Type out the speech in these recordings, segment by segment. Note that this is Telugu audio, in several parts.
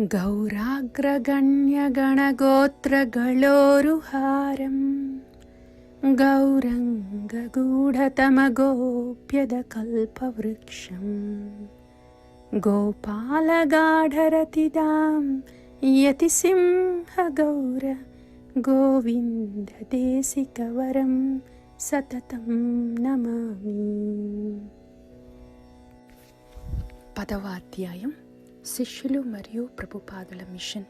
गौराग्रगण्यगणगोत्रगणोरुहारं गौरङ्गगूढतमगोप्यदकल्पवृक्षम्। गोपालगाढरतिदां यतिसिंहगौर गोविन्ददेशिकवरं सततं नमामि। पदवाध्यायम्। శిష్యులు మరియు ప్రభుపాదుల మిషన్.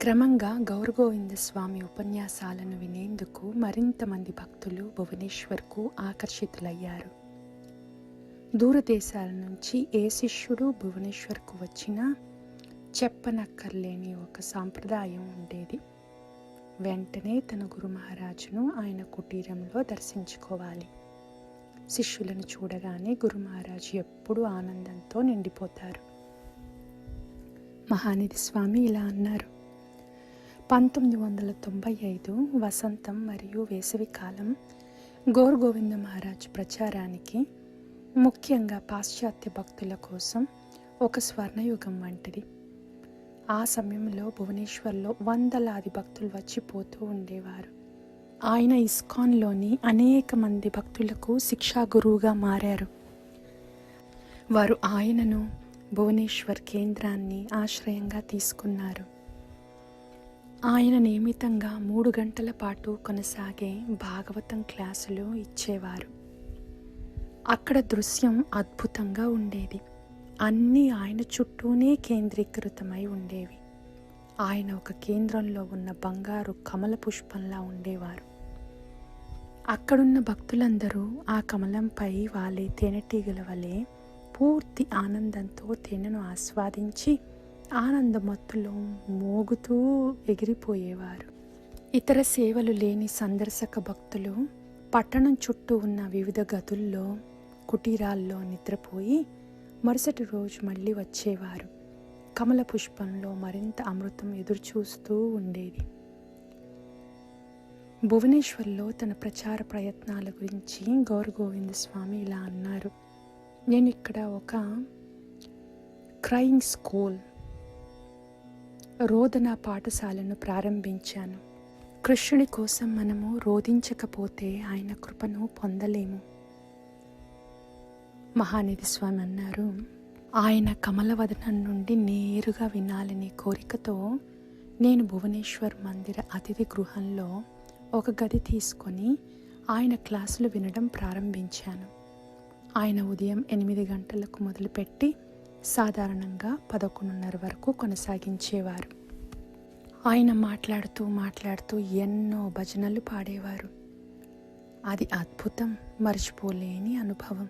క్రమంగా గౌరగోవింద స్వామి ఉపన్యాసాలను వినేందుకు మరింత మంది భక్తులు భువనేశ్వర్కు ఆకర్షితులయ్యారు. దూరదేశాల నుంచి ఏ శిష్యుడు భువనేశ్వర్కు వచ్చినా చెప్పనక్కర్లేని ఒక సాంప్రదాయం ఉండేది. వెంటనే తన గురు మహారాజును ఆయన కుటీరంలో దర్శించుకోవాలి. శిష్యులను చూడగానే గురు మహారాజ్ ఎప్పుడూ ఆనందంతో నిండిపోతారు. మహానిధి స్వామి ఇలా అన్నారు పంతొమ్మిది వందల తొంభై ఐదు వసంతం మరియు వేసవి కాలం గోర్ గోవింద మహారాజు ప్రచారానికి ముఖ్యంగా పాశ్చాత్య భక్తుల కోసం ఒక స్వర్ణయుగం వంటిది. ఆ సమయంలో భువనేశ్వర్లో వందలాది భక్తులు వచ్చిపోతూ ఉండేవారు. ఆయన ఇస్కాన్లోని అనేక మంది భక్తులకు శిక్షా గురువుగా మారారు. వారు ఆయనను భువనేశ్వర్ కేంద్రాన్ని ఆశ్రయంగా తీసుకున్నారు. ఆయన నియమితంగా మూడు గంటల పాటు కొనసాగే భాగవతం క్లాసులు ఇచ్చేవారు. అక్కడ దృశ్యం అద్భుతంగా ఉండేది. అన్నీ ఆయన చుట్టూనే కేంద్రీకృతమై ఉండేవి. ఆయన ఒక కేంద్రంలో ఉన్న బంగారు కమల పుష్పంలా ఉండేవారు. అక్కడున్న భక్తులందరూ ఆ కమలంపై వాళ్ళే తేనెటీగల వలె పూర్తి ఆనందంతో తేనెను ఆస్వాదించి ఆనందమత్తులో మోగుతూ ఎగిరిపోయేవారు. ఇతర సేవలు లేని సందర్శక భక్తులు పట్టణం చుట్టూ ఉన్న వివిధ గదుల్లో కుటీరాల్లో నిద్రపోయి మరుసటి రోజు మళ్ళీ వచ్చేవారు. కమల పుష్పంలో మరింత అమృతం ఎదురుచూస్తూ ఉండేది. భువనేశ్వర్లో తన ప్రచార ప్రయత్నాల గురించి గౌర గోవింద స్వామి ఇలా అన్నారు. నేను ఇక్కడ ఒక క్రైయింగ్ స్కూల్ రోదన పాఠశాలను ప్రారంభించాను. కృష్ణుడి కోసం మనము రోధించకపోతే ఆయన కృపను పొందలేము. మహానిధి స్వామి అన్నారు. ఆయన కమలవదనం నుండి నేరుగా వినాలనే కోరికతో నేను భువనేశ్వర్ మందిర అతిథి గృహంలో ఒక గది తీసుకొని ఆయన క్లాసులు వినడం ప్రారంభించాను. ఆయన ఉదయం ఎనిమిది గంటలకు మొదలుపెట్టి సాధారణంగా పదకొండున్నర వరకు కొనసాగించేవారు. ఆయన మాట్లాడుతూ మాట్లాడుతూ ఎన్నో భజనలు పాడేవారు. అది అద్భుతం మర్చిపోలేని అనుభవం.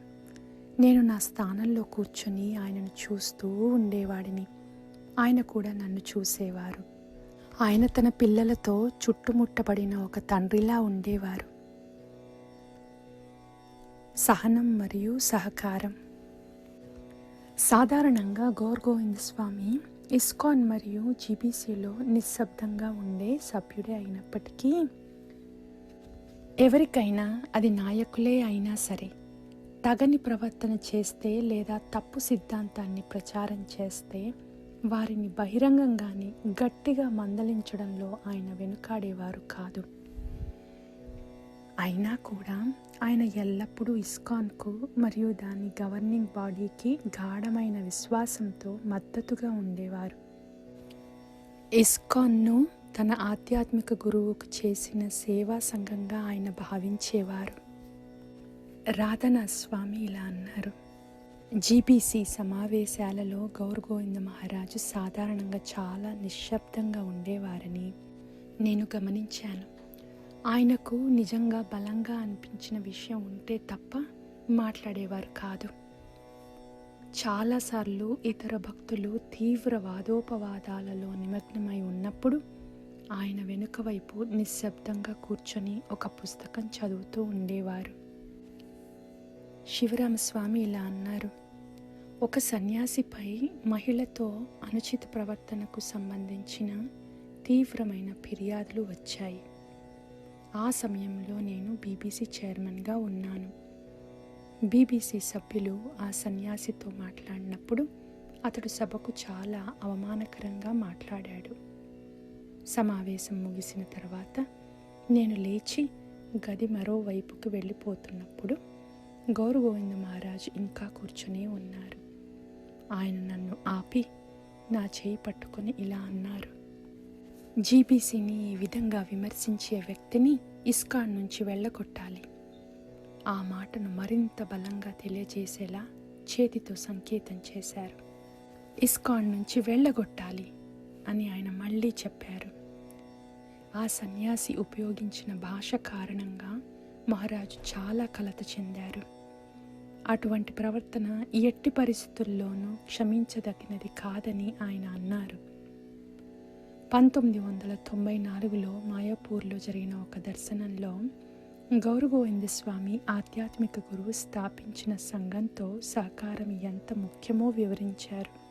నేను నా స్థానంలో కూర్చొని ఆయనను చూస్తూ ఉండేవాడిని. ఆయన కూడా నన్ను చూసేవారు. ఆయన తన పిల్లలతో చుట్టుముట్టబడిన ఒక తండ్రిలా ఉండేవారు. సహనం మరియు సహకారం. సాధారణంగా గోర్గోవింద స్వామి ఇస్కాన్ మరియు జీబీసీలో నిశ్శబ్దంగా ఉండే సభ్యుడే అయినప్పటికీ ఎవరికైనా అది నాయకులే అయినా సరే తగని ప్రవర్తన చేస్తే లేదా తప్పు సిద్ధాంతాన్ని ప్రచారం చేస్తే వారిని బహిరంగంగానే గట్టిగా మందలించడంలో ఆయన వెనుకాడేవారు కాదు. అయినా కూడా ఆయన ఎల్లప్పుడూ ఇస్కాన్కు మరియు దాని గవర్నింగ్ బాడీకి గాఢమైన విశ్వాసంతో మద్దతుగా ఉండేవారు. ఇస్కాన్ను తన ఆధ్యాత్మిక గురువుకు చేసిన సేవా సంఘంగా ఆయన భావించేవారు. రాధన స్వామి ఇలా అన్నారు. జీబీసీ సమావేశాలలో గౌరగోవింద మహారాజు సాధారణంగా చాలా నిశ్శబ్దంగా ఉండేవారని నేను గమనించాను. ఆయనకు నిజంగా బలంగా అనిపించిన విషయం ఉంటే తప్ప మాట్లాడేవారు కాదు. చాలాసార్లు ఇతర భక్తులు తీవ్ర వాదోపవాదాలలో నిమగ్నమై ఉన్నప్పుడు ఆయన వెనుక వైపు నిశ్శబ్దంగా కూర్చొని ఒక పుస్తకం చదువుతూ ఉండేవారు. శివరామస్వామి ఇలా అన్నారు. ఒక సన్యాసిపై మహిళతో అనుచిత ప్రవర్తనకు సంబంధించిన తీవ్రమైన ఫిర్యాదులు వచ్చాయి. ఆ సమయంలో నేను బీబీసీ చైర్మన్గా ఉన్నాను. బీబీసీ సభ్యులు ఆ సన్యాసితో మాట్లాడినప్పుడు అతడు సభకు చాలా అవమానకరంగా మాట్లాడాడు. సమావేశం ముగిసిన తర్వాత నేను లేచి గది మరోవైపుకు వెళ్ళిపోతున్నప్పుడు గౌరగోవింద మహారాజు ఇంకా కూర్చునే ఉన్నారు. ఆయన నన్ను ఆపి నా చేయి పట్టుకొని ఇలా అన్నారు. జీబీసీని ఈ విధంగా విమర్శించే వ్యక్తిని ఇస్కాన్ నుంచి వెళ్ళగొట్టాలి. ఆ మాటను మరింత బలంగా తెలియజేసేలా చేతితో సంకేతం చేశారు. ఇస్కాన్ నుంచి వెళ్ళగొట్టాలి అని ఆయన మళ్ళీ చెప్పారు. ఆ సన్యాసి ఉపయోగించిన భాష కారణంగా మహారాజు చాలా కలత చెందారు. అటువంటి ప్రవర్తన ఎట్టి పరిస్థితుల్లోనూ క్షమించదగినది కాదని ఆయన అన్నారు. పంతొమ్మిది వందల తొంభై నాలుగులో మాయాపూర్లో జరిగిన ఒక దర్శనంలో గౌరగోవింద స్వామి ఆధ్యాత్మిక గురువు స్థాపించిన సంఘంతో సహకారం ఎంత ముఖ్యమో వివరించారు.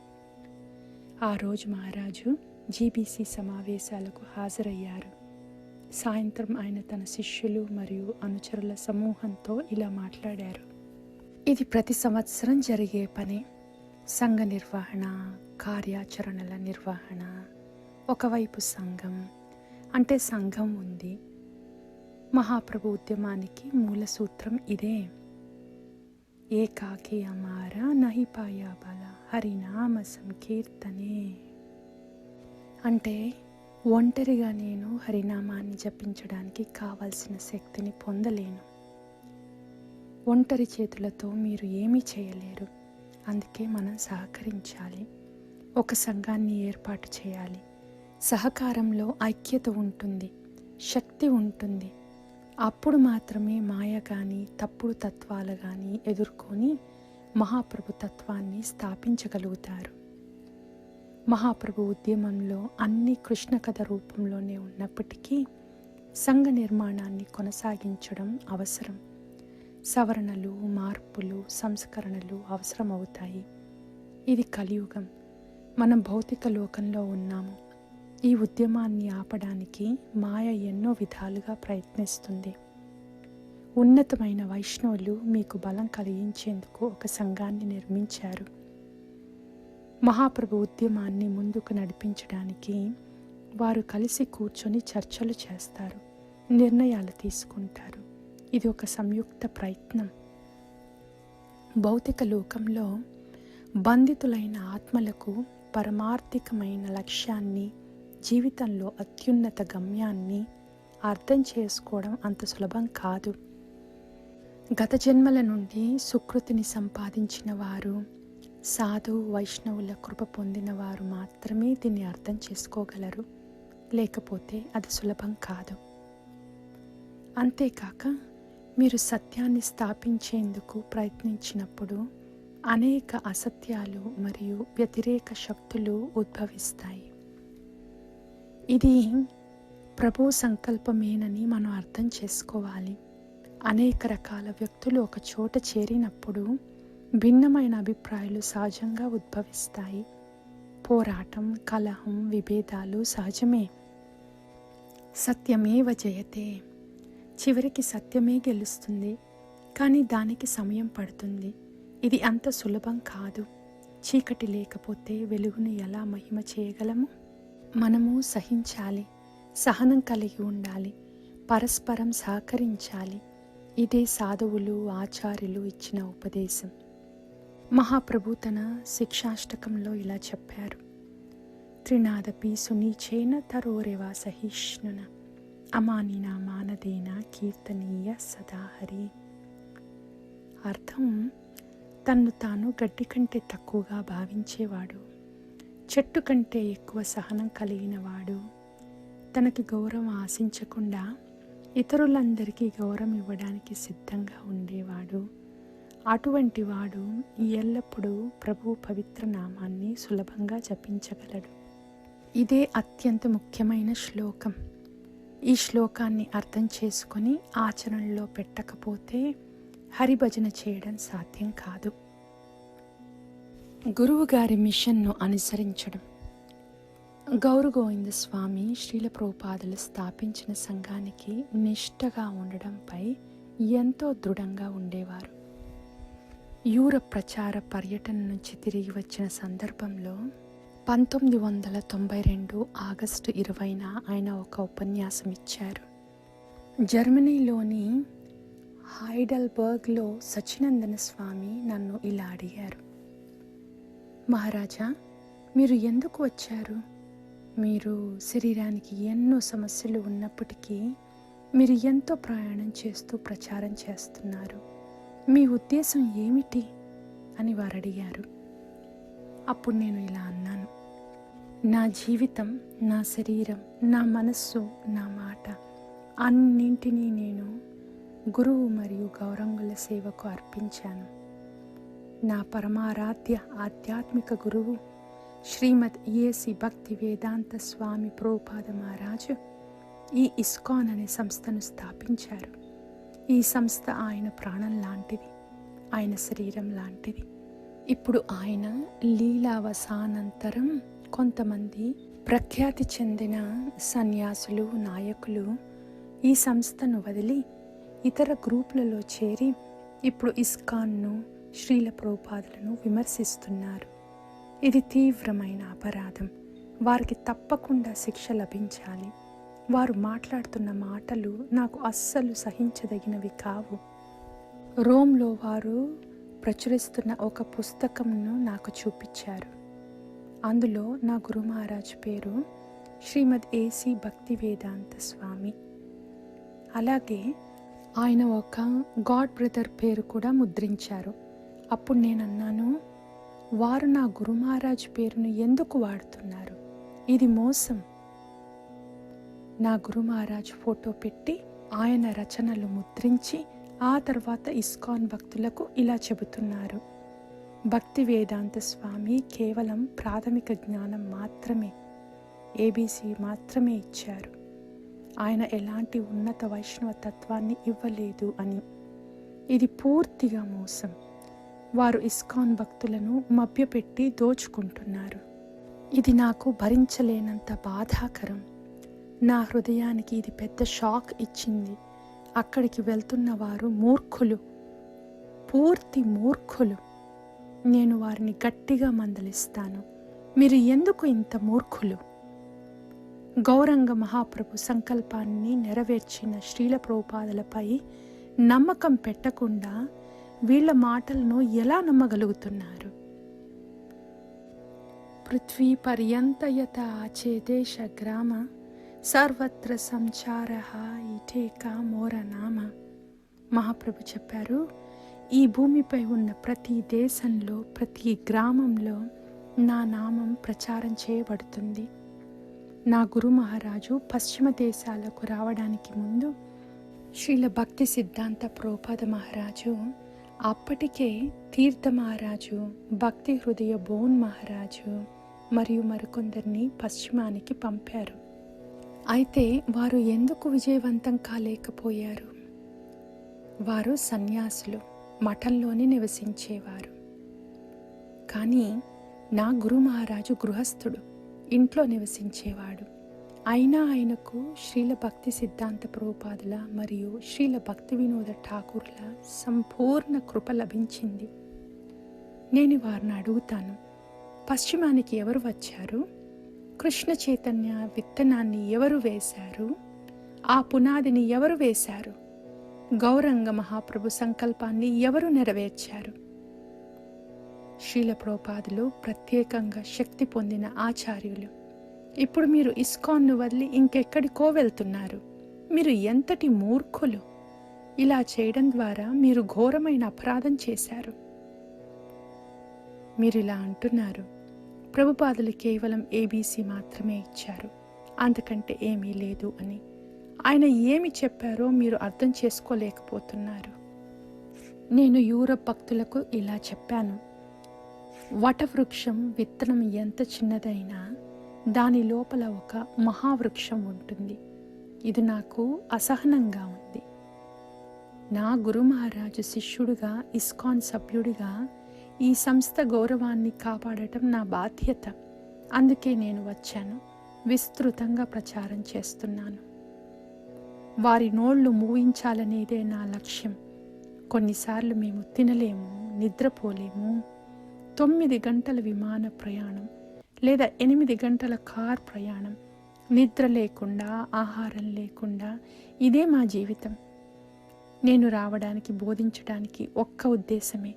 ఆ రోజు మహారాజు జీబీసీ సమావేశాలకు హాజరయ్యారు. సాయంత్రం ఆయన తన శిష్యులు మరియు అనుచరుల సమూహంతో ఇలా మాట్లాడారు. ఇది ప్రతి సంవత్సరం జరిగే పని. సంఘ నిర్వహణ కార్యాచరణల నిర్వహణ ఒకవైపు సంఘం. అంటే సంఘం ఉంది. మహాప్రభు ఉద్యమానికి మూల సూత్రం ఇదే. ఏకాకి అమార నహి బల హరినామ సంకీర్తనే. అంటే ఒంటరిగా నేను హరినామాన్ని జపించడానికి కావలసిన శక్తిని పొందలేను. ఒంటరి చేతులతో మీరు ఏమీ చేయలేరు. అందుకే మనం సహకరించాలి. ఒక సంఘాన్ని ఏర్పాటు చేయాలి. సహకారంలో ఐక్యత ఉంటుంది. శక్తి ఉంటుంది. అప్పుడు మాత్రమే మాయ కానీ తప్పుడు తత్వాలు కానీ ఎదుర్కొని మహాప్రభు తత్వాన్ని స్థాపించగలుగుతారు. మహాప్రభు ఉద్యమంలో అన్ని కృష్ణ కథ రూపంలోనే ఉన్నప్పటికీ సంఘ నిర్మాణాన్ని కొనసాగించడం అవసరం. సవరణలు మార్పులు సంస్కరణలు అవసరమవుతాయి. ఇది కలియుగం. మనం భౌతిక లోకంలో ఉన్నాము. ఈ ఉద్యమాన్ని ఆపడానికి మాయ ఎన్నో విధాలుగా ప్రయత్నిస్తుంది. ఉన్నతమైన వైష్ణవులు మీకు బలం కలిగించేందుకు ఒక సంఘాన్ని నిర్మించారు. మహాప్రభు ఉద్యమాన్ని ముందుకు నడిపించడానికి వారు కలిసి కూర్చొని చర్చలు చేస్తారు నిర్ణయాలు తీసుకుంటారు. ఇది ఒక సంయుక్త ప్రయత్నం. భౌతిక లోకంలో బంధితులైన ఆత్మలకు పరమార్థికమైన లక్ష్యాన్ని జీవితంలో అత్యున్నత గమ్యాన్ని అర్థం చేసుకోవడం అంత సులభం కాదు. గత జన్మల నుండి సుకృతిని సంపాదించిన వారు సాధు వైష్ణవుల కృప పొందిన వారు మాత్రమే దీన్ని అర్థం చేసుకోగలరు. లేకపోతే అది సులభం కాదు. అంతేకాక మీరు సత్యాన్ని స్థాపించేందుకు ప్రయత్నించినప్పుడు అనేక అసత్యాలు మరియు వ్యతిరేక శక్తులు ఉద్భవిస్తాయి. ఇది ప్రభు సంకల్పమేనని మనం అర్థం చేసుకోవాలి. అనేక రకాల వ్యక్తులు ఒక చోట చేరినప్పుడు భిన్నమైన అభిప్రాయాలు సహజంగా ఉద్భవిస్తాయి. పోరాటం కలహం విభేదాలు సహజమే. సత్యమేవ జయతే. చివరికి సత్యమే గెలుస్తుంది. కానీ దానికి సమయం పడుతుంది. ఇది అంత సులభం కాదు. చీకటి లేకపోతే వెలుగును ఎలా మహిమ చేయగలము? మనము సహించాలి. సహనం కలిగి ఉండాలి. పరస్పరం సహకరించాలి. ఇదే సాధువులు ఆచార్యులు ఇచ్చిన ఉపదేశం. మహాప్రభు తన శిక్షాష్టకంలో ఇలా చెప్పారు. త్రినాదపి సునీచేన తరోరేవా సహిష్ణున. అమానిన మానదేన కీర్తనీయ సదాహరి అర్థం తన్ను తాను గడ్డి కంటే తక్కువగా భావించేవాడు. చెట్టు కంటే ఎక్కువ సహనం కలిగినవాడు. తనకి గౌరవం ఆశించకుండా ఇతరులందరికీ గౌరవం ఇవ్వడానికి సిద్ధంగా ఉండేవాడు. అటువంటి వాడు ఎల్లప్పుడూ ప్రభు పవిత్ర నామాన్ని సులభంగా జపించగలడు. ఇదే అత్యంత ముఖ్యమైన శ్లోకం. ఈ శ్లోకాన్ని అర్థం చేసుకొని ఆచరణలో పెట్టకపోతే హరిభజన చేయడం సాధ్యం కాదు. గురువుగారి మిషన్ను అనుసరించడం. గౌరగోవింద స్వామి శ్రీల ప్రోపాదులు స్థాపించిన సంఘానికి నిష్టగా ఉండడంపై ఎంతో దృఢంగా ఉండేవారు. యూరప్ ప్రచార పర్యటన నుంచి తిరిగి వచ్చిన సందర్భంలో పంతొమ్మిది వందల తొంభై రెండు ఆగస్టు ఇరవైన ఆయన ఒక ఉపన్యాసం ఇచ్చారు. జర్మనీలోని హైడల్బర్గ్లో సచినందన స్వామి నన్ను ఇలా అడిగారు. మహారాజా మీరు ఎందుకు వచ్చారు? మీరు శరీరానికి ఎన్నో సమస్యలు ఉన్నప్పటికీ మీరు ఎంతో ప్రయాణం చేస్తూ ప్రచారం చేస్తున్నారు. మీ ఉద్దేశం ఏమిటి? అని వారు అడిగారు అప్పుడు నేను ఇలా అన్నాను. నా జీవితం నా శరీరం నా మనస్సు నా మాట అన్నింటినీ నేను గురువు మరియు గౌరంగుల సేవకు అర్పించాను. నా పరమారాధ్య ఆధ్యాత్మిక గురువు శ్రీమద్ ఏసి భక్తి వేదాంత స్వామి ప్రోపాద మహారాజు ఈ ఇస్కాన్ అనే సంస్థను స్థాపించారు. ఈ సంస్థ ఆయన ప్రాణం లాంటిది ఆయన శరీరం లాంటిది. ఇప్పుడు ఆయన లీలావసానంతరం కొంతమంది ప్రఖ్యాతి చెందిన సన్యాసులు నాయకులు ఈ సంస్థను వదిలి ఇతర గ్రూపులలో చేరి ఇప్పుడు ఇస్కాన్ను శ్రీల ప్రోపాదులను విమర్శిస్తున్నారు. ఇది తీవ్రమైన అపరాధం. వారికి తప్పకుండా శిక్ష లభించాలి. వారు మాట్లాడుతున్న మాటలు నాకు అస్సలు సహించదగినవి కావు. రోమ్లో వారు ప్రచురిస్తున్న ఒక పుస్తకంను నాకు చూపించారు. అందులో నా గురు మహారాజ్ పేరు శ్రీమద్ ఏసీ భక్తి వేదాంత స్వామి. అలాగే ఆయన ఒక గాడ్ బ్రదర్ పేరు కూడా ముద్రించారు. అప్పుడు నేను అన్నాను వారు నా గురు మహారాజ్ పేరును ఎందుకు వాడుతున్నారు? ఇది మోసం. నా గురు మహారాజ్ ఫోటో పెట్టి ఆయన రచనలు ముద్రించి ఆ తర్వాత ఇస్కాన్ భక్తులకు ఇలా చెబుతున్నారు. భక్తి వేదాంత స్వామి కేవలం ప్రాథమిక జ్ఞానం మాత్రమే ఏబీసీ మాత్రమే ఇచ్చారు. ఆయన ఎలాంటి ఉన్నత వైష్ణవ తత్వాన్ని ఇవ్వలేదు అని. ఇది పూర్తిగా మోసం. వారు ఇస్కాన్ భక్తులను మభ్యపెట్టి దోచుకుంటున్నారు. ఇది నాకు భరించలేనంత బాధాకరం. నా హృదయానికి ఇది పెద్ద షాక్ ఇచ్చింది. అక్కడికి వెళ్తున్న వారు మూర్ఖులు. పూర్తి మూర్ఖులు. నేను వారిని గట్టిగా మందలిస్తాను. మీరు ఎందుకు ఇంత మూర్ఖులు? గౌరంగ మహాప్రభు సంకల్పాన్ని నెరవేర్చిన శ్రీల ప్రోపాదలపై నమ్మకం పెట్టకుండా వీళ్ళ మాటలను ఎలా నమ్మగలుగుతున్నారు? పృథ్వీ పర్యంతయత ఆచేదేశ గ్రామ సర్వత్ర సంచార మోర నామ. మహాప్రభు చెప్పారు ఈ భూమిపై ఉన్న ప్రతి దేశంలో ప్రతి గ్రామంలో నా నామం ప్రచారం చేయబడుతుంది. నా గురు మహారాజు పశ్చిమ దేశాలకు రావడానికి ముందు శ్రీల భక్తి సిద్ధాంత ప్రోపాద మహారాజు అప్పటికే తీర్థ మహారాజు భక్తి హృదయ బోన్ మహారాజు మరియు మరికొందరిని పశ్చిమానికి పంపారు. అయితే వారు ఎందుకు విజయవంతం కాలేకపోయారు వారు సన్యాసులు. మఠంలోనే నివసించేవారు. కానీ నా గురు మహారాజు గృహస్థుడు ఇంట్లో నివసించేవాడు. అయినా ఆయనకు శ్రీల భక్తి సిద్ధాంత ప్రోపాదుల మరియు శ్రీల భక్తి వినోద ఠాకూర్ల సంపూర్ణ కృప లభించింది. నేను వారిని అడుగుతాను పశ్చిమానికి ఎవరు వచ్చారు? కృష్ణ చైతన్య విత్తనాన్ని ఎవరు వేశారు? ఆ పునాదిని ఎవరు వేశారు? గౌరంగ మహాప్రభు సంకల్పాన్ని ఎవరు నెరవేర్చారు? శీలప్రోపాదులు ప్రత్యేకంగా శక్తి పొందిన ఆచార్యులు. ఇప్పుడు మీరు ఇస్కాన్ను వదిలి ఇంకెక్కడికో వెళ్తున్నారు. మీరు ఎంతటి మూర్ఖులు. ఇలా చేయడం ద్వారా మీరు ఘోరమైన అపరాధం చేశారు. మీరు ఇలా అంటున్నారు. ప్రభుపాదులు కేవలం ఏబీసీ మాత్రమే ఇచ్చారు. అంతకంటే ఏమీ లేదు అని. ఆయన ఏమి చెప్పారో మీరు అర్థం చేసుకోలేకపోతున్నారు. నేను యూరప్ భక్తులకు ఇలా చెప్పాను. వటవృక్షం విత్తనం ఎంత చిన్నదైనా దాని లోపల ఒక మహావృక్షం ఉంటుంది. ఇది నాకు అసహనంగా ఉంది. నా గురు మహారాజు శిష్యుడిగా ఇస్కాన్ సభ్యుడిగా ఈ సంస్థ గౌరవాన్ని కాపాడటం నా బాధ్యత. అందుకే నేను వచ్చాను. విస్తృతంగా ప్రచారం చేస్తున్నాను. వారి నోళ్ళు మూయించాలనేదే నా లక్ష్యం. కొన్నిసార్లు మేము తినలేము నిద్రపోలేము. తొమ్మిది గంటల విమాన ప్రయాణం లేదా ఎనిమిది గంటల కార్ ప్రయాణం. నిద్ర లేకుండా ఆహారం లేకుండా ఇదే మా జీవితం. నేను రావడానికి బోధించడానికి ఒక్క ఉద్దేశమే.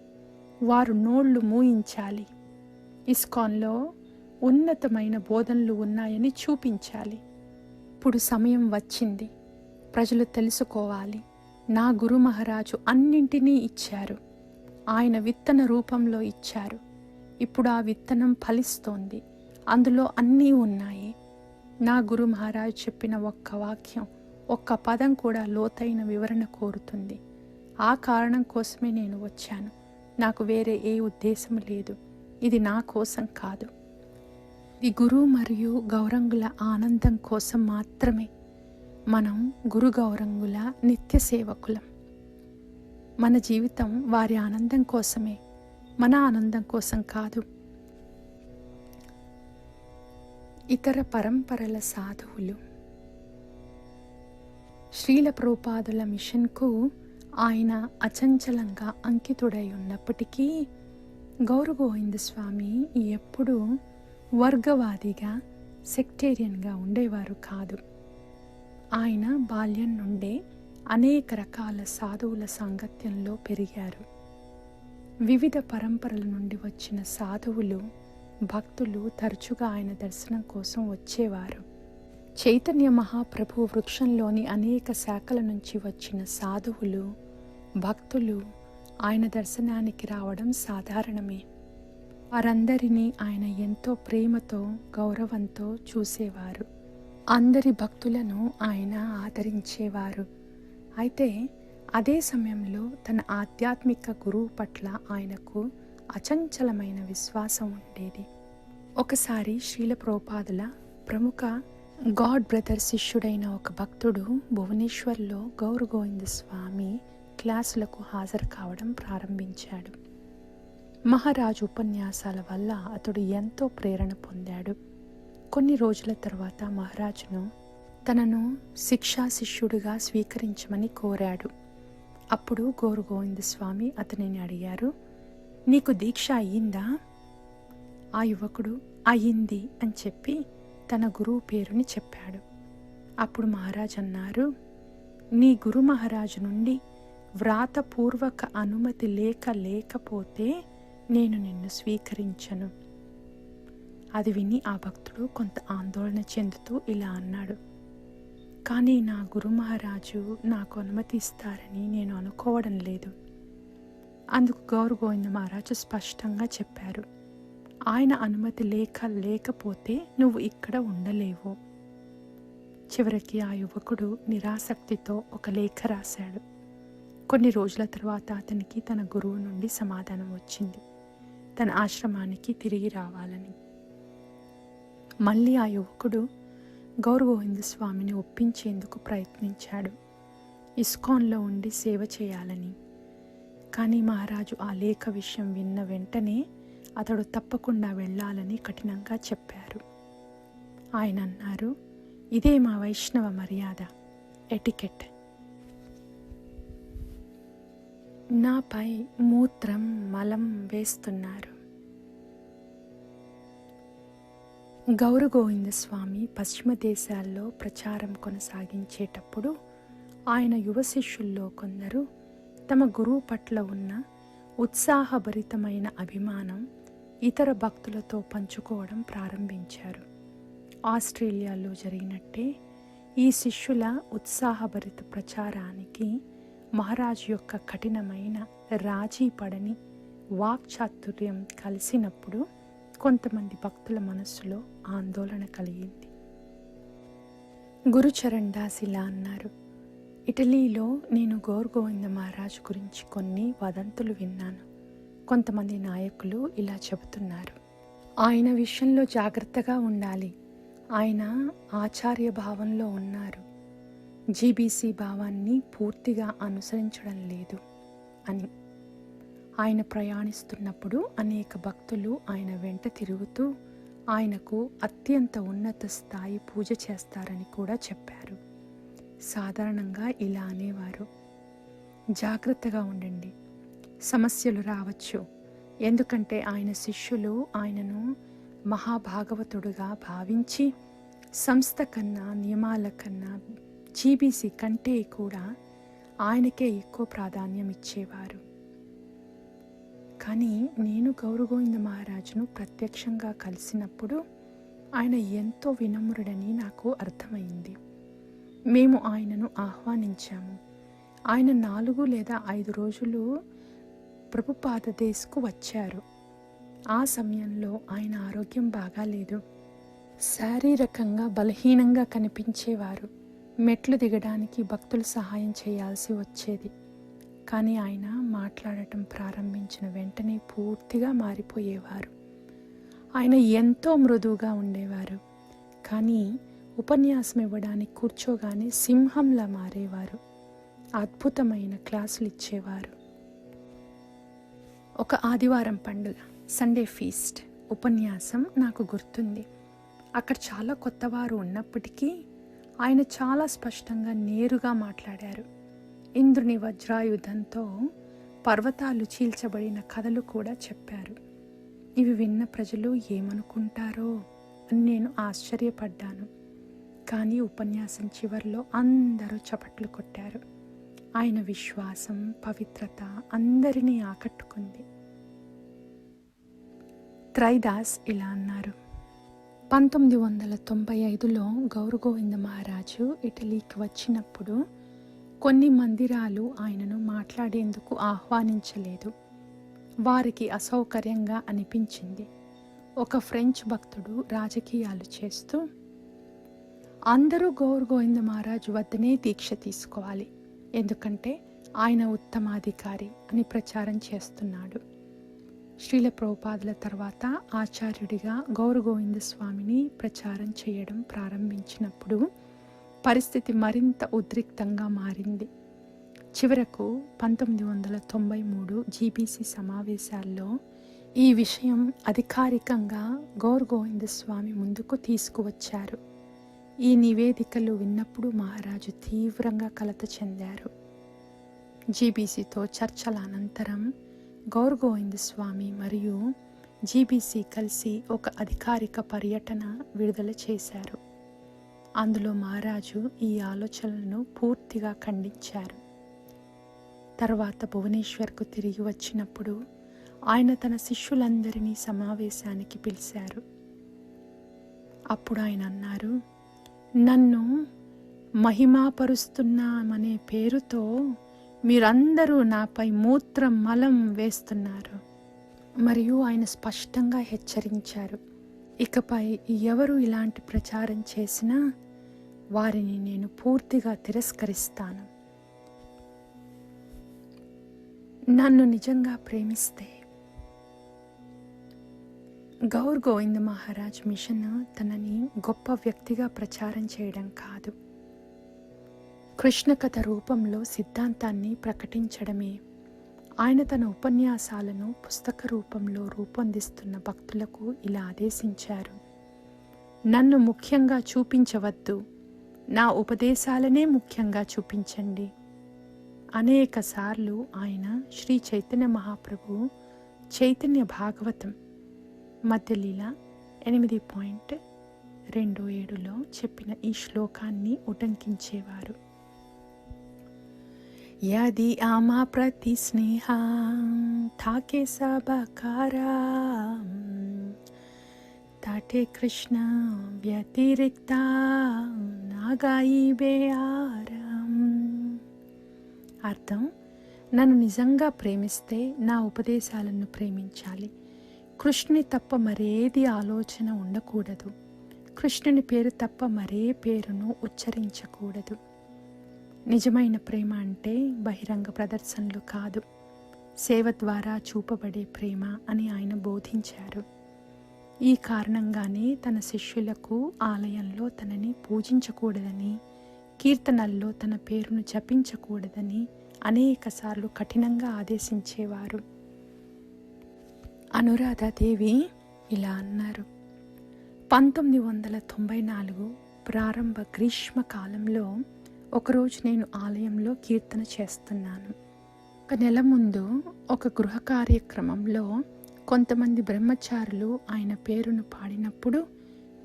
వారు నోళ్ళు మూయించాలి. ఇస్కాన్లో ఉన్నతమైన బోధనలు ఉన్నాయని చూపించాలి. ఇప్పుడు సమయం వచ్చింది. ప్రజలు తెలుసుకోవాలి. నా గురు మహారాజు అన్నింటినీ ఇచ్చారు. ఆయన విత్తన రూపంలో ఇచ్చారు. ఇప్పుడు ఆ విత్తనం ఫలిస్తోంది. అందులో అన్నీ ఉన్నాయి. నా గురు మహారాజు చెప్పిన ఒక్క వాక్యం ఒక్క పదం కూడా లోతైన వివరణ కోరుతుంది. ఆ కారణం కోసమే నేను వచ్చాను. నాకు వేరే ఏ ఉద్దేశం లేదు. ఇది నా కోసం కాదు. ఇది గురువు మరియు గౌరంగుల ఆనందం కోసం మాత్రమే మనం గురు గౌరంగుల నిత్య సేవకులం. మన జీవితం వారి ఆనందం కోసమే మన ఆనందం కోసం కాదు. ఇతర పరంపరల సాధువులు. శ్రీల ప్రోపాదుల మిషన్కు ఆయన అచంచలంగా అంకితుడై ఉన్నప్పటికీ గౌరగోవింద స్వామి ఎప్పుడూ వర్గవాదిగా సెక్టేరియన్గా ఉండేవారు కాదు. ఆయన బాల్యం నుండే అనేక రకాల సాధువుల సాంగత్యంలో పెరిగారు. వివిధ పరంపరల నుండి వచ్చిన సాధువులు భక్తులు తరచుగా ఆయన దర్శనం కోసం వచ్చేవారు. చైతన్య మహాప్రభు వృక్షంలోని అనేక శాఖల నుంచి వచ్చిన సాధువులు భక్తులు ఆయన దర్శనానికి రావడం సాధారణమే. వారందరినీ ఆయన ఎంతో ప్రేమతో గౌరవంతో చూసేవారు. అందరి భక్తులను ఆయన ఆదరించేవారు. అయితే అదే సమయంలో తన ఆధ్యాత్మిక గురువు పట్ల ఆయనకు అచంచలమైన విశ్వాసం ఉండేది. ఒకసారి శ్రీల ప్రోపాదుల ప్రముఖ గాడ్ బ్రదర్ శిష్యుడైన ఒక భక్తుడు భువనేశ్వర్లో గౌర గోవింద స్వామి క్లాసులకు హాజరు కావడం ప్రారంభించాడు. మహారాజు ఉపన్యాసాల వల్ల అతడు ఎంతో ప్రేరణ పొందాడు. కొన్ని రోజుల తర్వాత మహారాజును తనను శిక్షా శిష్యుడిగా స్వీకరించమని కోరాడు. అప్పుడు గోరుగోవింద స్వామి అతనిని అడిగారు నీకు దీక్ష అయ్యిందా? ఆ యువకుడు అయ్యింది అని చెప్పి తన గురువు పేరుని చెప్పాడు. అప్పుడు మహారాజ్ అన్నారు నీ గురు మహారాజు నుండి వ్రాతపూర్వక అనుమతి లేక లేకపోతే నేను నిన్ను స్వీకరించను. అది విని ఆ భక్తుడు కొంత ఆందోళన చెందుతూ ఇలా అన్నాడు. కానీ నా గురు మహారాజు నాకు అనుమతి ఇస్తారని నేను అనుకోవడం లేదు. అందుకు గౌరు గోవింద మహారాజు స్పష్టంగా చెప్పారు. ఆయన అనుమతి లేక లేకపోతే నువ్వు ఇక్కడ ఉండలేవు. చివరికి ఆ యువకుడు నిరాసక్తితో ఒక లేఖ రాశాడు. కొన్ని రోజుల తర్వాత అతనికి తన గురువు నుండి సమాధానం వచ్చింది. తన ఆశ్రమానికి తిరిగి రావాలని. మళ్ళీ ఆ యువకుడు గౌరగోవింద స్వామిని ఒప్పించేందుకు ప్రయత్నించాడు. ఇస్కాన్లో ఉండి సేవ చేయాలని. కానీ మహారాజు ఆ లేఖ విషయం విన్న వెంటనే అతడు తప్పకుండా వెళ్ళాలని కఠినంగా చెప్పారు. ఆయన అన్నారు ఇదే మా వైష్ణవ మర్యాద ఎటికెట్. నాపై మూత్రం మలం వేస్తున్నారు. గౌరగోవింద స్వామి పశ్చిమ దేశాల్లో ప్రచారం కొనసాగించేటప్పుడు ఆయన యువ శిష్యుల్లో కొందరు తమ గురువు పట్ల ఉన్న ఉత్సాహభరితమైన అభిమానం ఇతర భక్తులతో పంచుకోవడం ప్రారంభించారు. ఆస్ట్రేలియాలో జరిగినట్టే ఈ శిష్యుల ఉత్సాహభరిత ప్రచారానికి మహారాజు యొక్క కఠినమైన రాజీ పడని వాక్చాతుర్యం కలిసినప్పుడు కొంతమంది భక్తుల మనస్సులో ఆందోళన కలిగింది. గురుచరణ్ దాస్ ఇలా అన్నారు ఇటలీలో నేను గోర్గోవింద మహారాజు గురించి కొన్ని వదంతులు విన్నాను. కొంతమంది నాయకులు ఇలా చెబుతున్నారు. ఆయన విషయంలో జాగ్రత్తగా ఉండాలి. ఆయన ఆచార్య భావంలో ఉన్నారు. జీబీసీ భావాన్ని పూర్తిగా అనుసరించడం లేదు అని. ఆయన ప్రయాణిస్తున్నప్పుడు అనేక భక్తులు ఆయన వెంట తిరుగుతూ ఆయనకు అత్యంత ఉన్నత స్థాయి పూజ చేస్తారని కూడా చెప్పారు. సాధారణంగా ఇలా అనేవారు. జాగ్రత్తగా ఉండండి. సమస్యలు రావచ్చు. ఎందుకంటే ఆయన శిష్యులు ఆయనను మహాభాగవతుడుగా భావించి సంస్థ కన్నా నియమాల కన్నా జీబీసీ కంటే కూడా ఆయనకే ఎక్కువ ప్రాధాన్యం ఇచ్చేవారు. కానీ నేను గౌరగోవింద మహారాజును ప్రత్యక్షంగా కలిసినప్పుడు ఆయన ఎంతో వినమ్రుడని నాకు అర్థమైంది. మేము ఆయనను ఆహ్వానించాము. ఆయన నాలుగు లేదా ఐదు రోజులు ప్రభుపాదదేశ్కు వచ్చారు. ఆ సమయంలో ఆయన ఆరోగ్యం బాగాలేదు. శారీరకంగా బలహీనంగా కనిపించేవారు. మెట్లు దిగడానికి భక్తులు సహాయం చేయాల్సి వచ్చేది. కానీ ఆయన మాట్లాడటం ప్రారంభించిన వెంటనే పూర్తిగా మారిపోయేవారు. ఆయన ఎంతో మృదువుగా ఉండేవారు. కానీ ఉపన్యాసం ఇవ్వడానికి కూర్చోగానే సింహంలా మారేవారు. అద్భుతమైన క్లాసులు ఇచ్చేవారు. ఒక ఆదివారం పండుగ సండే ఫీస్ట్ ఉపన్యాసం నాకు గుర్తుంది. అక్కడ చాలా కొత్తవారు ఉన్నప్పటికీ ఆయన చాలా స్పష్టంగా నేరుగా మాట్లాడారు. ఇంద్రుని వజ్రాయుధంతో పర్వతాలు చీల్చబడిన కథలు కూడా చెప్పారు. ఇవి విన్న ప్రజలు ఏమనుకుంటారో అని నేను ఆశ్చర్యపడ్డాను. కానీ ఉపన్యాసం చివరిలో అందరూ చపట్లు కొట్టారు. ఆయన విశ్వాసం పవిత్రత అందరినీ ఆకట్టుకుంది. త్రైదాస్ ఇలా అన్నారు. పంతొమ్మిది వందల తొంభై ఐదులో గౌరగోవింద మహారాజు ఇటలీకి వచ్చినప్పుడు కొన్ని మందిరాలు ఆయనను మాట్లాడేందుకు ఆహ్వానించలేదు. వారికి అసౌకర్యంగా అనిపించింది. ఒక ఫ్రెంచ్ భక్తుడు రాజకీయాలు చేస్తూ అందరూ గౌర్ గోవింద మహారాజ్ వద్దనే దీక్ష తీసుకోవాలి. ఎందుకంటే ఆయన ఉత్తమాధికారి అని ప్రచారం చేస్తున్నాడు. శ్రీల ప్రభుపాదుల తర్వాత ఆచార్యుడిగా గౌర గోవింద స్వామిని ప్రచారం చేయడం ప్రారంభించినప్పుడు పరిస్థితి మరింత ఉద్రిక్తంగా మారింది. చివరకు పంతొమ్మిది వందల తొంభై మూడు జీబీసీ సమావేశాల్లో ఈ విషయం అధికారికంగా గౌర్ గోవింద స్వామి ముందుకు తీసుకువచ్చారు. ఈ నివేదికలు విన్నప్పుడు మహారాజు తీవ్రంగా కలత చెందారు. జీబీసీతో చర్చల అనంతరం గౌర్ గోవింద స్వామి మరియు జీబీసీ కలిసి ఒక అధికారిక పర్యటన విడుదల చేశారు. అందులో మహారాజు ఈ ఆలోచనలను పూర్తిగా ఖండించారు. తర్వాత భువనేశ్వర్కు తిరిగి వచ్చినప్పుడు ఆయన తన శిష్యులందరినీ సమావేశానికి పిలిచారు. అప్పుడు ఆయన అన్నారు నన్ను మహిమాపరుస్తున్నామనే పేరుతో మీరందరూ నాపై మూత్రం మలం వేస్తున్నారు. మరియు ఆయన స్పష్టంగా హెచ్చరించారు. ఇకపై ఎవరు ఇలాంటి ప్రచారం చేసినా వారిని నేను పూర్తిగా తిరస్కరిస్తాను. నన్ను నిజంగా ప్రేమిస్తే గౌర్ గోవింద మహారాజ్ మిషన్ తనని గొప్ప వ్యక్తిగా ప్రచారం చేయడం కాదు. కృష్ణ కథ రూపంలో సిద్ధాంతాన్ని ప్రకటించడమే ఆయన తన ఉపన్యాసాలను పుస్తక రూపంలో రూపొందిస్తున్న భక్తులకు ఇలా ఆదేశించారు. నన్ను ముఖ్యంగా చూపించవద్దు. నా ఉపదేశాలనే ముఖ్యంగా చూపించండి. అనేకసార్లు ఆయన శ్రీ చైతన్య మహాప్రభు చైతన్య భాగవతం మధ్యలీల ఎనిమిది పాయింట్ రెండు ఏడులో చెప్పిన ఈ శ్లోకాన్ని ఉటంకించేవారు. యది ఆమా ప్రతి స్నేహ థాకే సబకారా తాటే కృష్ణ వ్యతిరిక్త నాగాయి బేఆరం. అర్థం? నన్ను నిజంగా ప్రేమిస్తే నా ఉపదేశాలను ప్రేమించాలి. కృష్ణుని తప్ప మరేది ఆలోచన ఉండకూడదు. కృష్ణుని పేరు తప్ప మరే పేరును ఉచ్చరించకూడదు. నిజమైన ప్రేమ అంటే బహిరంగ ప్రదర్శనలు కాదు. సేవ ద్వారా చూపబడే ప్రేమ అని ఆయన బోధించారు. ఈ కారణంగానే తన శిష్యులకు ఆలయంలో తనని పూజించకూడదని కీర్తనల్లో తన పేరును జపించకూడదని అనేకసార్లు కఠినంగా ఆదేశించేవారు. అనురాధాదేవి ఇలా అన్నారు. పంతొమ్మిది వందల తొంభై నాలుగు ప్రారంభ గ్రీష్మ కాలంలో ఒకరోజు నేను ఆలయంలో కీర్తన చేస్తున్నాను. ఒక నెల ముందు ఒక గృహ కార్యక్రమంలో కొంతమంది బ్రహ్మచారులు ఆయన పేరును పాడినప్పుడు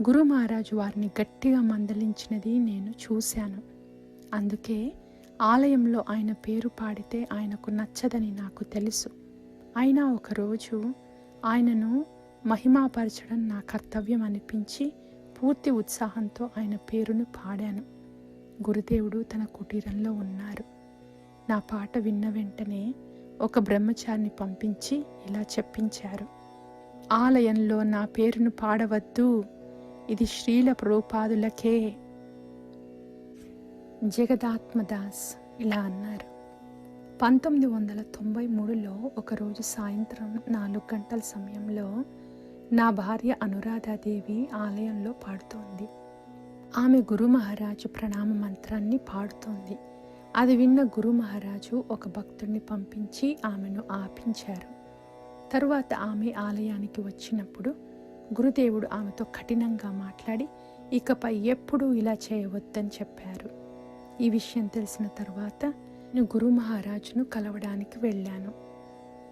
గురు మహారాజు వారిని గట్టిగా మందలించినది నేను చూశాను. అందుకే ఆలయంలో ఆయన పేరు పాడితే ఆయనకు నచ్చదని నాకు తెలుసు. అయినా ఒకరోజు ఆయనను మహిమాపరచడం నా కర్తవ్యం అనిపించి పూర్తి ఉత్సాహంతో ఆయన పేరును పాడాను. గురుదేవుడు తన కుటీరంలో ఉన్నారు. నా పాట విన్న వెంటనే ఒక బ్రహ్మచారిని పంపించి ఇలా చెప్పించారు. ఆలయంలో నా పేరును పాడవద్దు. ఇది శ్రీల ప్రభుపాదులకే జగదాత్మదాస్ ఇలా అన్నారు. పంతొమ్మిది వందల తొంభై మూడులో ఒకరోజు సాయంత్రం నాలుగు గంటల సమయంలో నా భార్య అనురాధాదేవి ఆలయంలో పాడుతోంది. ఆమె గురు మహారాజు ప్రణామ మంత్రాన్ని పాడుతోంది. అది విన్న గురు మహారాజు ఒక భక్తుడిని పంపించి ఆమెను ఆపించారు. తరువాత ఆమె ఆలయానికి వచ్చినప్పుడు గురుదేవుడు ఆమెతో కఠినంగా మాట్లాడి ఇకపై ఎప్పుడూ ఇలా చేయవద్దని చెప్పారు. ఈ విషయం తెలిసిన తర్వాత నేను గురు మహారాజును కలవడానికి వెళ్ళాను.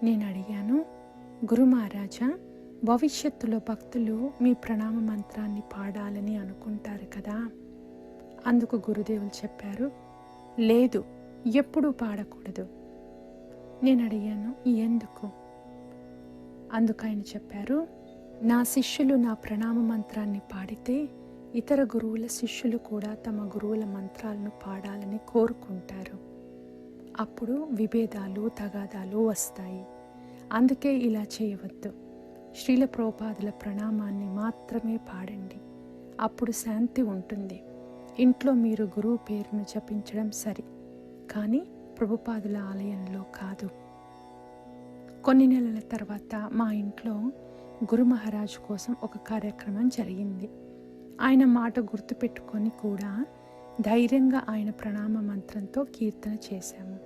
నేను అడిగాను గురు మహారాజా భవిష్యత్తులో భక్తులు మీ ప్రణామ మంత్రాన్ని పాడాలని అనుకుంటారు కదా? అందుకు గురుదేవులు చెప్పారు లేదు ఎప్పుడూ పాడకూడదు. నేను అడిగాను ఎందుకు? అందుకు ఆయన చెప్పారు నా శిష్యులు నా ప్రణామ మంత్రాన్ని పాడితే ఇతర గురువుల శిష్యులు కూడా తమ గురువుల మంత్రాలను పాడాలని కోరుకుంటారు. అప్పుడు విభేదాలు తగాదాలు వస్తాయి. అందుకే ఇలా చేయవద్దు. శ్రీల ప్రోపాదుల ప్రణామాన్ని మాత్రమే పాడండి. అప్పుడు శాంతి ఉంటుంది. ఇంట్లో మీరు గురువు పేరును జపించడం సరి. కానీ ప్రభుపాదుల ఆలయంలో కాదు. కొన్ని నెలల తర్వాత మా ఇంట్లో గురు మహారాజు కోసం ఒక కార్యక్రమం జరిగింది. ఆయన మాట గుర్తుపెట్టుకొని కూడా ధైర్యంగా ఆయన ప్రణామ మంత్రంతో కీర్తన చేశాము.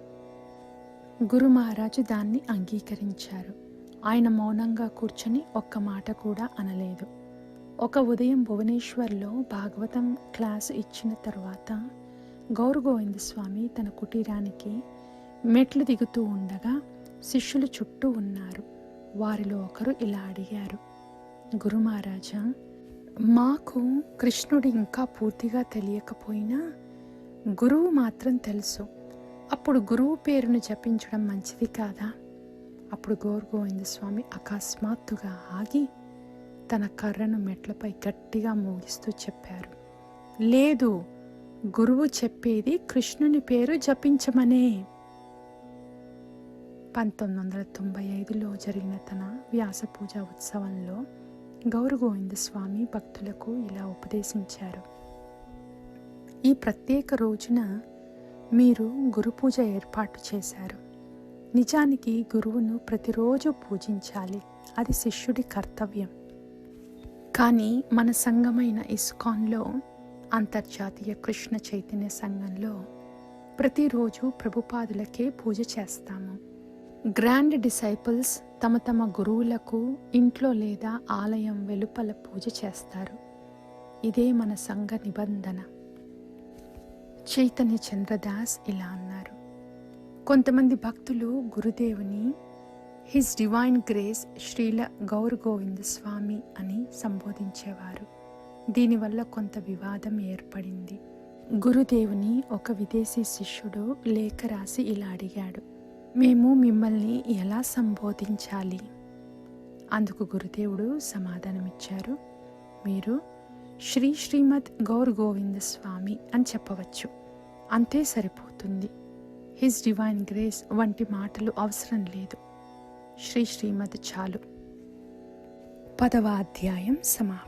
గురు మహారాజు దాన్ని అంగీకరించారు. ఆయన మౌనంగా కూర్చొని ఒక్క మాట కూడా అనలేదు. ఒక ఉదయం భువనేశ్వర్లో భాగవతం క్లాసు ఇచ్చిన తర్వాత గౌరగోవింద స్వామి తన కుటీరానికి మెట్లు దిగుతూ ఉండగా శిష్యులు చుట్టూ ఉన్నారు. వారిలో ఒకరు ఇలా అడిగారు. గురు మహారాజా మాకు కృష్ణుడు ఇంకా పూర్తిగా తెలియకపోయినా గురువు మాత్రం తెలుసు. అప్పుడు గురువు పేరును జపించడం మంచిది కాదా? అప్పుడు గోవింద స్వామి అకస్మాత్తుగా ఆగి తన కర్రను మెట్లపై గట్టిగా మోగిస్తూ చెప్పారు. లేదు గురువు చెప్పేది కృష్ణుని పేరు జపించమనే. పంతొమ్మిది వందల తొంభై ఐదులో జరిగిన తన వ్యాస పూజ ఉత్సవంలో గౌరు గోవింద స్వామి భక్తులకు ఇలా ఉపదేశించారు. ఈ ప్రత్యేక రోజున మీరు గురు పూజ ఏర్పాటు చేశారు. నిజానికి గురువును ప్రతిరోజు పూజించాలి. అది శిష్యుడి కర్తవ్యం. కానీ మన సంఘమైన ఇస్కాన్లో అంతర్జాతీయ కృష్ణ చైతన్య సంఘంలో ప్రతిరోజు ప్రభుపాదులకే పూజ చేస్తాము. గ్రాండ్ డిసైపుల్స్ తమ తమ గురువులకు ఇంట్లో లేదా ఆలయం వెలుపల పూజ చేస్తారు. ఇదే మన సంఘ నిబంధన. చైతన్య చంద్రదాస్ ఇలా అన్నారు. కొంతమంది భక్తులు గురుదేవుని his divine grace Srila Gour Govinda Swami అని సంబోధించేవారు. దీనివల్ల కొంత వివాదం ఏర్పడింది. గురుదేవుని ఒక విదేశీ శిష్యుడు లేఖ రాసి ఇలా అడిగాడు మేము మిమ్మల్ని ఎలా సంబోధించాలి? అందుకు గురుదేవుడు సమాధానమిచ్చారు మీరు శ్రీ శ్రీమద్ గౌర్ గోవింద స్వామి అని చెప్పవచ్చు. అంతే సరిపోతుంది. హిస్ డివైన్ గ్రేస్ వంటి మాటలు అవసరం లేదు. శ్రీ శ్రీమద్ చాలు. పదవ అధ్యాయం సమాప్తం.